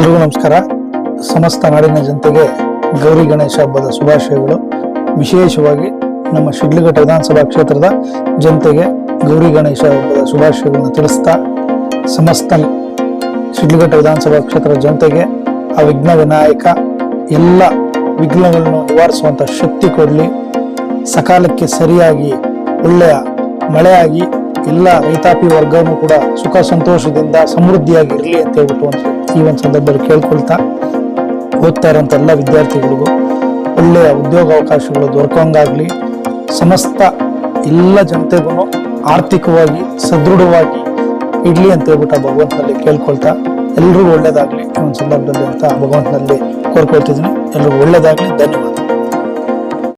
ಎಲ್ರಿಗೂ ನಮಸ್ಕಾರ. ಸಮಸ್ತ ನಾಡಿನ ಜನತೆಗೆ ಗೌರಿ ಗಣೇಶ ಹಬ್ಬದ ಶುಭಾಶಯಗಳು. ವಿಶೇಷವಾಗಿ ನಮ್ಮ ಶಿಡ್ಲಘಟ್ಟ ವಿಧಾನಸಭಾ ಕ್ಷೇತ್ರದ ಜನತೆಗೆ ಗೌರಿ ಗಣೇಶ ಹಬ್ಬದ ಶುಭಾಶಯಗಳನ್ನು ತಿಳಿಸ್ತಾ, ಸಮಸ್ತ ಶಿಡ್ಲಘಟ್ಟ ವಿಧಾನಸಭಾ ಕ್ಷೇತ್ರದ ಜನತೆಗೆ ಆ ವಿಘ್ನ ವಿನಾಯಕ ಎಲ್ಲ ವಿಘ್ನಗಳನ್ನು ನಿವಾರಿಸುವಂತ ಶಕ್ತಿ ಕೊಡಲಿ. ಸಕಾಲಕ್ಕೆ ಸರಿಯಾಗಿ, ಒಳ್ಳೆಯ ಮಳೆಯಾಗಿ, ಎಲ್ಲ ರೈತಾಪಿ ವರ್ಗನೂ ಕೂಡ ಸುಖ ಸಂತೋಷದಿಂದ ಸಮೃದ್ಧಿಯಾಗಿ ಇರಲಿ ಅಂತ ಹೇಳ್ಬಿಟ್ಟು ಒಂದು ಈ ಒಂದು ಸಂದರ್ಭದಲ್ಲಿ ಕೇಳ್ಕೊಳ್ತಾ ಓದ್ತಾ ಇರೋಂಥ ಎಲ್ಲ ವಿದ್ಯಾರ್ಥಿಗಳಿಗೂ ಒಳ್ಳೆಯ ಉದ್ಯೋಗಾವಕಾಶಗಳು ದೊರಕೋಂಗಾಗಲಿ ಸಮಸ್ತ ಎಲ್ಲ ಜನತೆಗೂ ಆರ್ಥಿಕವಾಗಿ ಸದೃಢವಾಗಿ ಇಡ್ಲಿ ಅಂತ ಹೇಳ್ಬಿಟ್ಟು ಆ ಭಗವಂತನಲ್ಲಿ ಕೇಳ್ಕೊಳ್ತಾ ಎಲ್ರಿಗೂ ಒಳ್ಳೇದಾಗಲಿ ಈ ಒಂದು ಸಂದರ್ಭದಲ್ಲಿ ಅಂತ ಭಗವಂತನಲ್ಲಿ ಕೋರ್ಕೊಳ್ತಿದ್ದೀನಿ. ಎಲ್ರಿಗೂ ಒಳ್ಳೇದಾಗ್ಲಿ. ಧನ್ಯವಾದ.